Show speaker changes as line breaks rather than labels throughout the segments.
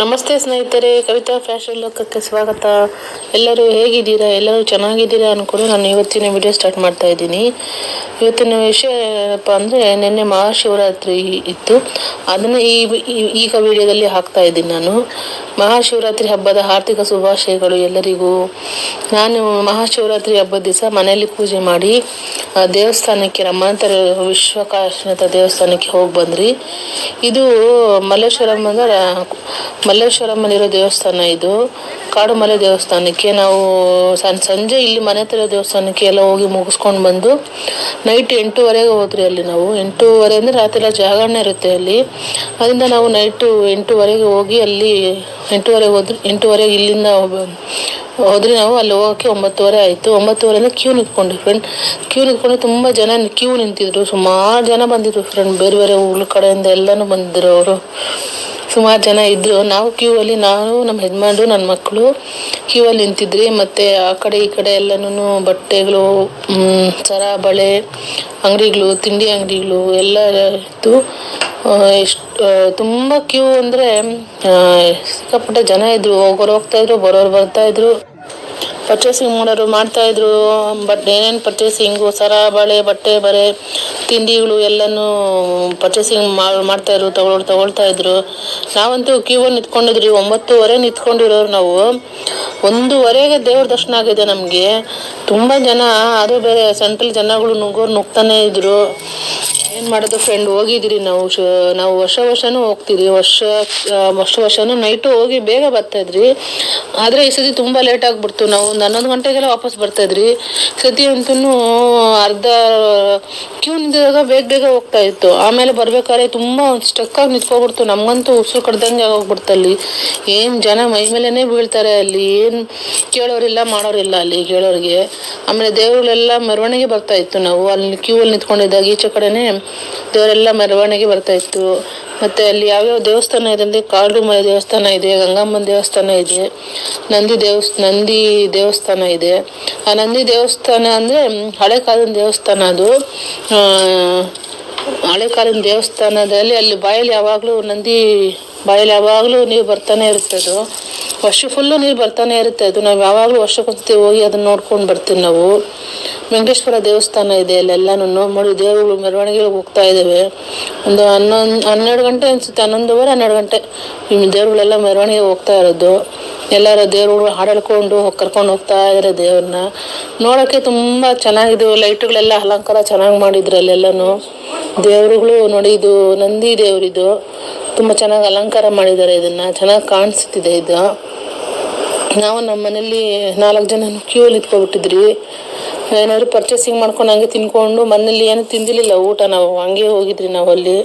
ನಮಸ್ತೆ ಸ್ನೇಹಿತರೆ, ಕವಿತಾ ಫ್ಯಾಷನ್ ಲೋಕಕ್ಕೆ ಸ್ವಾಗತ. ಎಲ್ಲರೂ ಹೇಗಿದ್ದೀರಾ? ಎಲ್ಲರೂ ಚೆನ್ನಾಗಿದ್ದೀರಾ ಅಂದ್ಕೊಂಡು ನಾನು ಇವತ್ತಿನ ವಿಡಿಯೋ ಸ್ಟಾರ್ಟ್ ಮಾಡ್ತಾ ಇದ್ದೀನಿ. ಇವತ್ತಿನ ವಿಷಯ ಏನಪ್ಪ ಅಂದರೆ, ನಿನ್ನೆ ಮಹಾಶಿವರಾತ್ರಿ ಇತ್ತು. ಅದನ್ನು ಈ ಈಗ ವಿಡಿಯೋದಲ್ಲಿ ಹಾಕ್ತಾ ಇದ್ದೀನಿ ನಾನು. ಮಹಾಶಿವರಾತ್ರಿ ಹಬ್ಬದ ಆರ್ಥಿಕ ಶುಭಾಶಯಗಳು ಎಲ್ಲರಿಗೂ. ನಾನು ಮಹಾಶಿವರಾತ್ರಿ ಹಬ್ಬದ ದಿವಸ ಮನೆಯಲ್ಲಿ ಪೂಜೆ ಮಾಡಿ ದೇವಸ್ಥಾನಕ್ಕೆ ರಮಾಂತರ ವಿಶ್ವಕಾಶನಾಥ ದೇವಸ್ಥಾನಕ್ಕೆ ಹೋಗಿ ಬಂದ್ರಿ ಇದು ಮಲ್ಲೇಶ್ವರಂ ಮಲ್ಲೇಶ್ವರಮ್ಮನಿರೋ ದೇವಸ್ಥಾನ ಇದು. ಕಾಡುಮಲೆ ದೇವಸ್ಥಾನಕ್ಕೆ ನಾವು ಸಂಜೆ ಇಲ್ಲಿ ಮನೆ ಹತ್ರ ದೇವಸ್ಥಾನಕ್ಕೆ ಎಲ್ಲ ಹೋಗಿ ಮುಗಿಸ್ಕೊಂಡು ಬಂದು ನೈಟ್ ಎಂಟೂವರೆಗೆ ಹೋದ್ರಿ ಅಲ್ಲಿ ನಾವು. ಎಂಟೂವರೆ ಅಂದರೆ ರಾತ್ರಿ ಎಲ್ಲ ಜಾಗರಣೆ ಇರುತ್ತೆ ಅಲ್ಲಿ. ಅದರಿಂದ ನಾವು ನೈಟು ಎಂಟೂವರೆಗೆ ಹೋಗಿ ಅಲ್ಲಿ ಎಂಟೂವರೆಗೆ ಹೋದ್ರಿ, ಎಂಟೂವರೆಗೆ ಇಲ್ಲಿಂದ ಹೋದ್ರಿ ನಾವು, ಅಲ್ಲಿ ಹೋಗೋಕ್ಕೆ ಒಂಬತ್ತುವರೆ ಆಯಿತು. ಒಂಬತ್ತುವರೆಯಿಂದ ಕ್ಯೂ ನಿಂತ್ಕೊಂಡು ಫ್ರೆಂಡ್ ಕ್ಯೂ ನಿಂತ್ಕೊಂಡು ತುಂಬ ಜನ ಕ್ಯೂ ನಿಂತಿದ್ರು. ಸುಮಾರು ಜನ ಬಂದಿದ್ರು ಫ್ರೆಂಡ್ ಬೇರೆ ಬೇರೆ ಊರ ಕಡೆಯಿಂದ ಎಲ್ಲನೂ ಬಂದಿದ್ರು ಅವರು. ಸುಮಾರು ಜನ ಇದ್ದರು ನಾವು ಕ್ಯೂ ಅಲ್ಲಿ ನಾನು ನಮ್ಮ ಯಜಮಾನ್ರು ನನ್ನ ಮಕ್ಕಳು ಕ್ಯೂ ಅಲ್ಲಿ ನಿಂತಿದ್ರಿ. ಮತ್ತು ಆ ಕಡೆ ಈ ಕಡೆ ಎಲ್ಲನೂ ಬಟ್ಟೆಗಳು ಸರ, ಬಳೆ, ಅಂಗಡಿಗಳು, ತಿಂಡಿ ಅಂಗಡಿಗಳು ಎಲ್ಲ ಇತ್ತು. ಎಷ್ಟು ತುಂಬ ಕ್ಯೂ ಅಂದರೆ ಸಿಕ್ಕಾಪಟ್ಟೆ ಜನ ಇದ್ದರು ಹೋಗೋರು ಹೋಗ್ತಾ ಇದ್ರು, ಬರೋರು ಬರ್ತಾ ಇದ್ರು. ಪರ್ಚೇಸಿಂಗ್ ಮಾಡೋರು ಮಾಡ್ತಾ ಇದ್ರು ಬಟ್ ಏನೇನು ಪರ್ಚೇಸಿಂಗು ಸರ, ಬಳೆ, ಬಟ್ಟೆ, ಬರೆ, ತಿಂಡಿಗಳು ಎಲ್ಲನೂ ಪರ್ಚೇಸಿಂಗ್ ಮಾಡ್ತಾ ಇದ್ರು, ತಗೊಳ್, ತಗೊಳ್ತಾ ಇದ್ರು. ನಾವಂತೂ ಕ್ಯೂ ಒನ್ ನಿಂತ್ಕೊಂಡಿದ್ರಿ, ಒಂಬತ್ತುವರೆ ನಿಂತ್ಕೊಂಡಿರೋರು ನಾವು. ಒಂದೂವರೆಗೆ ದೇವ್ರ ದರ್ಶನ ಆಗಿದೆ ನಮಗೆ. ತುಂಬ ಜನ ಅದು ಬೇರೆ ಸೆಂಟ್ರಲ್ ಜನಗಳು ನುಗ್ಗೋರು ನುಗ್ತಾನೆ ಇದ್ರು. ಏನು ಮಾಡೋದು ಫ್ರೆಂಡ್ ಹೋಗಿದ್ದೀರಿ ನಾವು? ಶ, ನಾವು ವರ್ಷ ವರ್ಷನೂ ಹೋಗ್ತೀರಿ. ವರ್ಷ ವರ್ಷ ವರ್ಷನೂ ನೈಟು ಹೋಗಿ ಬೇಗ ಬರ್ತಾಯಿದ್ರಿ ಆದರೆ ಈ ಸತಿ ತುಂಬ ಲೇಟ್ ಆಗಿಬಿಡ್ತು. ನಾವು ಒಂದು ಹನ್ನೊಂದು ಗಂಟೆಗೆಲ್ಲ ವಾಪಸ್ ಬರ್ತಾ ಇದ್ರಿ. ಸತಿ ಅಂತೂ ಅರ್ಧ ಕ್ಯೂ ನಿಂತಿದಾಗ ಬೇಗ ಬೇಗ ಹೋಗ್ತಾ ಇತ್ತು. ಆಮೇಲೆ ಬರ್ಬೇಕಾದ್ರೆ ತುಂಬ ಸ್ಟಕ್ಕಾಗಿ ನಿಂತ್ಕೊಬಿಡ್ತು. ನಮಗಂತೂ ಉಸಿರು ಕಡ್ದಂಗೆ ಆಗೋಗ್ಬಿಡ್ತು ಅಲ್ಲಿ. ಏನು ಜನ ಮೈ ಮೇಲೇ ಬೀಳ್ತಾರೆ ಅಲ್ಲಿ. ಏನು ಕೇಳೋರಿಲ್ಲ, ಮಾಡೋರಿಲ್ಲ ಅಲ್ಲಿ ಕೇಳೋರಿಗೆ. ಆಮೇಲೆ ದೇವರುಗಳೆಲ್ಲ ಮೆರವಣಿಗೆ ಬರ್ತಾ ಇತ್ತು ನಾವು. ಅಲ್ಲಿ ಕ್ಯೂ ಅಲ್ಲಿ ನಿಂತ್ಕೊಂಡಿದ್ದಾಗ ಈಚೆ ಕಡೆನೇ ದೇವರೆಲ್ಲ ಮೆರವಣಿಗೆ ಬರ್ತಾ ಇತ್ತು. ಮತ್ತು ಅಲ್ಲಿ ಯಾವ್ಯಾವ ದೇವಸ್ಥಾನ ಇದೆ ಅಂದರೆ ಕಾಡು ಮಲೆ ದೇವಸ್ಥಾನ ಇದೆ, ಗಂಗಮ್ಮನ ದೇವಸ್ಥಾನ ಇದೆ, ನಂದಿ ದೇವಸ್, ನಂದಿ ದೇವಸ್ಥಾನ ಇದೆ. ಆ ನಂದಿ ದೇವಸ್ಥಾನ ಅಂದರೆ ಹಳೆ ಕಾಲದ ದೇವಸ್ಥಾನ ಅದು. ಹಳೆ ಕಾಲದ ದೇವಸ್ಥಾನದಲ್ಲಿ ಅಲ್ಲಿ ಬಾಯಲ್ಲಿ ಯಾವಾಗಲೂ ನಂದಿ ಬಾಯಲ್ಲಿ ಯಾವಾಗಲೂ ನೀರು ಬರ್ತಾನೆ ಇರುತ್ತೆ ಅದು. ವರ್ಷ ಫುಲ್ಲು ನೀರು ಬರ್ತಾನೆ ಇರುತ್ತೆ ಅದು. ನಾವು ಯಾವಾಗಲೂ ವರ್ಷಕ್ಕೊಂದ್ಸತಿ ಹೋಗಿ ಅದನ್ನ ನೋಡ್ಕೊಂಡು ಬರ್ತೀವಿ ನಾವು. ವೆಂಕಟೇಶ್ವರ ದೇವಸ್ಥಾನ ಇದೆ ಅಲ್ಲೆಲ್ಲನೂ ನೋಡಿ ದೇವರುಗಳು ಮೆರವಣಿಗೆಗೆ ಹೋಗ್ತಾ ಇದ್ದಾವೆ ಒಂದು ಹನ್ನೊಂದು, ಹನ್ನೆರಡು ಗಂಟೆ ಅನಿಸುತ್ತೆ, ಹನ್ನೊಂದುವರೆ, ಹನ್ನೆರಡು ಗಂಟೆ. ದೇವರುಗಳೆಲ್ಲ ಮೆರವಣಿಗೆ ಹೋಗ್ತಾ ಇರೋದು. ಎಲ್ಲರ ದೇವರುಗಳು ಹಾಡಲ್ಕೊಂಡು ಕರ್ಕೊಂಡು ಹೋಗ್ತಾ ಇದ್ದಾರೆ ದೇವ್ರನ್ನ. ನೋಡೋಕ್ಕೆ ತುಂಬ ಚೆನ್ನಾಗಿದೆ, ಲೈಟ್ಗಳೆಲ್ಲ ಅಲಂಕಾರ ಚೆನ್ನಾಗಿ ಮಾಡಿದ್ರು ಅಲ್ಲೆಲ್ಲನೂ. ದೇವರುಗಳು ನೋಡಿ, ಇದು ನಂದಿ ದೇವರಿದು ತುಂಬ ಚೆನ್ನಾಗಿ ಅಲಂಕಾರ ಮಾಡಿದ್ದಾರೆ ಇದನ್ನ, ಚೆನ್ನಾಗಿ ಕಾಣಿಸ್ತಿದೆ ಇದು. ನಾವು ನಮ್ಮ ಮನೇಲಿ ನಾಲ್ಕು ಜನ ಕ್ಯೂ ನಿಂತ್ಕೊಬಿಟ್ಟಿದ್ರಿ. ಏನಾದ್ರು ಪರ್ಚೇಸಿಂಗ್ ಮಾಡ್ಕೊಂಡು ಹಂಗೆ ತಿನ್ಕೊಂಡು ಮನೇಲಿ ಏನು ತಿಂದಿರಲಿಲ್ಲ, ಊಟ ನಾವು. ಹಂಗೆ ಹೋಗಿದ್ರಿ ನಾವು ಅಲ್ಲಿ.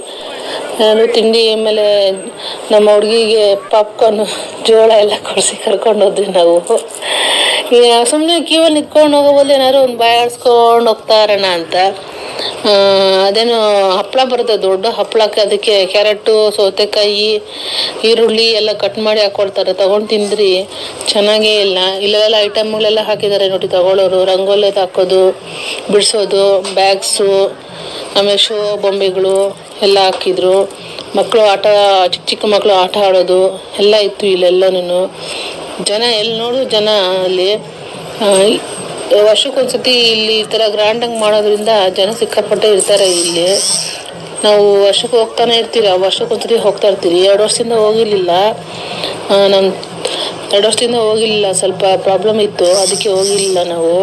ಏನಾದ್ರು ತಿಂಡಿ ಆಮೇಲೆ ನಮ್ಮ ಹುಡುಗಿಗೆ ಪಾಪ್ಕಾರ್ನ್ ಜೋಳ ಎಲ್ಲ ಕೊಡಿಸಿ ಕರ್ಕೊಂಡು ಹೋದ್ವಿ ನಾವು. ಸುಮ್ಮನೆ ಕ್ಯೂ ಅಲ್ಲಿ ನಿಂತ್ಕೊಂಡು ಹೋಗೋ ಬದಲು ಏನಾದ್ರು ಒಂದು ಬಾಯ್ ಆಡ್ಸ್ಕೊಂಡು ಹೋಗ್ತಾ ಇರೋಣ ಅಂತ. ಅದೇನು ಹಪ್ಪಳ ಬರುತ್ತೆ, ದೊಡ್ಡ ಹಪ್ಪಳಕ್ಕೆ ಅದಕ್ಕೆ ಕ್ಯಾರೆಟು, ಸೌತೆಕಾಯಿ, ಈರುಳ್ಳಿ ಎಲ್ಲ ಕಟ್ ಮಾಡಿ ಹಾಕ್ಕೊಳ್ತಾರೆ ತಗೊಂಡು ತಿಂದ್ರಿ, ಚೆನ್ನಾಗೇ ಇಲ್ಲ. ಇಲ್ಲೆಲ್ಲ ಐಟಮ್ಗಳೆಲ್ಲ ಹಾಕಿದ್ದಾರೆ ನೋಡಿ ತಗೊಳ್ಳೋರು ರಂಗೋಲಿ ಹಾಕೋದು, ಬಿಡಿಸೋದು ಬ್ಯಾಗ್ಸು ಆಮೇಲೆ ಶೋ ಬೊಂಬೆಗಳು ಎಲ್ಲ ಹಾಕಿದ್ರು. ಮಕ್ಕಳು ಆಟ ಚಿಕ್ಕ ಚಿಕ್ಕ ಮಕ್ಕಳು ಆಟ ಆಡೋದು, ಎಲ್ಲ ಇತ್ತು ಇಲ್ಲೆಲ್ಲನೂ ಜನ ಎಲ್ಲಿ ನೋಡು ಜನ ಅಲ್ಲಿ ವರ್ಷಕ್ಕೊಂದ್ಸತಿ ಇಲ್ಲಿ ಈ ಥರ ಗ್ರ್ಯಾಂಡಾಗಿ ಮಾಡೋದ್ರಿಂದ ಜನ ಸಿಕ್ಕಾಪಟ್ಟೆ ಇರ್ತಾರೆ ಇಲ್ಲಿ. ನಾವು ವರ್ಷಕ್ಕೆ ಹೋಗ್ತಾನೆ ಇರ್ತೀರ ವರ್ಷಕ್ಕೊಂದ್ಸತಿ ಹೋಗ್ತಾ ಇರ್ತೀವಿ ಎರಡು ವರ್ಷದಿಂದ ಹೋಗಿರಲಿಲ್ಲ. ನಮ್ಮ ಎರಡು ವರ್ಷದಿಂದ ಹೋಗಿಲ್ಲ ಸ್ವಲ್ಪ ಪ್ರಾಬ್ಲಮ್ ಇತ್ತು. ಅದಕ್ಕೆ ಹೋಗಿಲ್ಲ ನಾವು.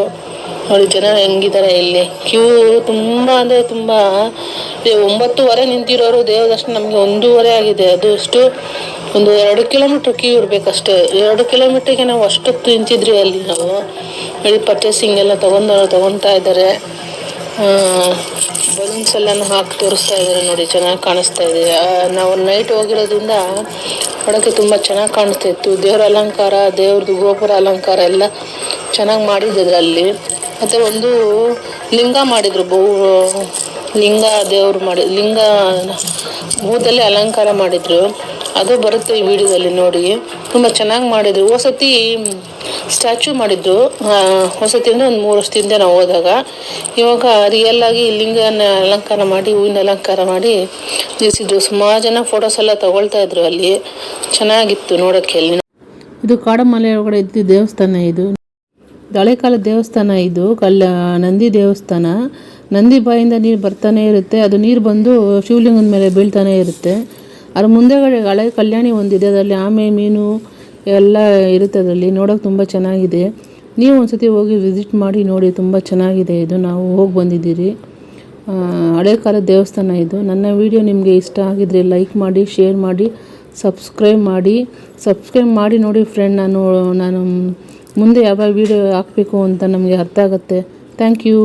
ನೋಡಿ, ಜನ ಹೆಂಗಿದ್ದಾರೆ ಇಲ್ಲಿ. ಕ್ಯೂ ತುಂಬ ಅಂದರೆ ತುಂಬ ಒಂಬತ್ತುವರೆ ನಿಂತಿರೋರು ದೇವದರ್ಶನ ನಮಗೆ ಒಂದೂವರೆ ಆಗಿದೆ. ಅದು ಅಷ್ಟು ಒಂದು ಎರಡು ಕಿಲೋಮೀಟ್ರ್ ಕ್ಯೂ ಇರಬೇಕಷ್ಟೇ. ಎರಡು ಕಿಲೋಮೀಟ್ರಿಗೆ ನಾವು ಅಷ್ಟೊತ್ತು ನಿಂತಿದ್ರಿ ಅಲ್ಲಿ ನಾವು. ಇಲ್ಲಿ ಪರ್ಚೇಸಿಂಗ್ ಎಲ್ಲ ತಗೊಂಡು, ತಗೊತಾ ಇದ್ದಾರೆ. ಬಲೂನ್ಸ್ ಎಲ್ಲನೂ ಹಾಕಿ ತೋರಿಸ್ತಾ ಇದ್ದಾರೆ ನೋಡಿ, ಚೆನ್ನಾಗಿ ಕಾಣಿಸ್ತಾ ಇದೆ. ನಾವು ನೈಟ್ ಹೋಗಿರೋದ್ರಿಂದ ನೋಡೋಕ್ಕೆ ತುಂಬ ಚೆನ್ನಾಗಿ ಕಾಣಿಸ್ತಾ ಇತ್ತು. ದೇವರ ಅಲಂಕಾರ ದೇವ್ರದ್ದು ಗೋಪುರ ಅಲಂಕಾರ ಎಲ್ಲ ಚೆನ್ನಾಗಿ ಮಾಡಿದ್ರು ಅಲ್ಲಿ. ಮತ್ತು ಒಂದು ಲಿಂಗ ಮಾಡಿದರು, ಬಹು ಲಿಂಗ ದೇವ್ರು ಮಾಡಿ ಲಿಂಗ ಭೂತಲ್ಲಿ ಅಲಂಕಾರ ಮಾಡಿದ್ರು. ಅದು ಬರುತ್ತೆ ಈ ವಿಡಿಯೋದಲ್ಲಿ ನೋಡಿ. ತುಂಬ ಚೆನ್ನಾಗಿ ಮಾಡಿದ್ರು. ಹೊಸತಿ ಸ್ಟ್ಯಾಚು ಮಾಡಿದ್ರು ಹೊಸತಿ ಅಂದರೆ ಒಂದು ಮೂರು ವರ್ಷದಿಂದ ನಾವು ಹೋದಾಗ. ಇವಾಗ ರಿಯಲ್ ಆಗಿ ಲಿಂಗನ ಅಲಂಕಾರ ಮಾಡಿ, ಹೂವಿನ ಅಲಂಕಾರ ಮಾಡಿ ನಿಲ್ಲಿಸಿದ್ರು ಸುಮಾರು ಜನ ಫೋಟೋಸ್ ಎಲ್ಲ ತಗೊಳ್ತಾ ಇದ್ರು ಅಲ್ಲಿ. ಚೆನ್ನಾಗಿತ್ತು ನೋಡೋಕ್ಕೆ ಅಲ್ಲಿ. ಇದು ಕಾಡಮಲೆ ಒಳಗಡೆ ಇದ್ದು ದೇವಸ್ಥಾನ ಇದು. ಹಳೆ ಕಾಲದ ದೇವಸ್ಥಾನ ಇದು. ಕಲ್ಲ, ನಂದಿ ದೇವಸ್ಥಾನ. ನಂದಿ ಬಾಯಿಂದ ನೀರು ಬರ್ತಾನೆ ಇರುತ್ತೆ. ಅದು ನೀರು ಬಂದು ಶಿವಲಿಂಗದ ಮೇಲೆ ಬೀಳ್ತಾನೆ ಇರುತ್ತೆ. ಅದ್ರ ಮುಂದೆಗಡೆ ಹಳೆ ಕಲ್ಯಾಣಿ ಒಂದಿದೆ ಅದರಲ್ಲಿ ಆಮೆ, ಮೀನು ಎಲ್ಲ ಇರುತ್ತೆ ಅದರಲ್ಲಿ, ನೋಡೋಕೆ ತುಂಬ ಚೆನ್ನಾಗಿದೆ. ನೀವು ಒಂದ್ಸತಿ ಹೋಗಿ ವಿಸಿಟ್ ಮಾಡಿ ನೋಡಿ, ತುಂಬ ಚೆನ್ನಾಗಿದೆ ಇದು. ನಾವು ಹೋಗಿ ಬಂದಿದ್ದೀರಿ. ಹಳೆ ಕಾಲದ ದೇವಸ್ಥಾನ ಇದು. ನನ್ನ ವಿಡಿಯೋ ನಿಮಗೆ ಇಷ್ಟ ಆಗಿದ್ರೆ ಲೈಕ್ ಮಾಡಿ ಶೇರ್ ಮಾಡಿ ಸಬ್ಸ್ಕ್ರೈಬ್ ಮಾಡಿ. ಸಬ್ಸ್ಕ್ರೈಬ್ ಮಾಡಿ ನೋಡಿ ಫ್ರೆಂಡ್ ನಾನು ನಾನು ಮುಂದೆ ಯಾವಾಗ ವೀಡಿಯೋ ಹಾಕಬೇಕು ಅಂತ ನಮಗೆ ಅರ್ಥ ಆಗುತ್ತೆ. Thank you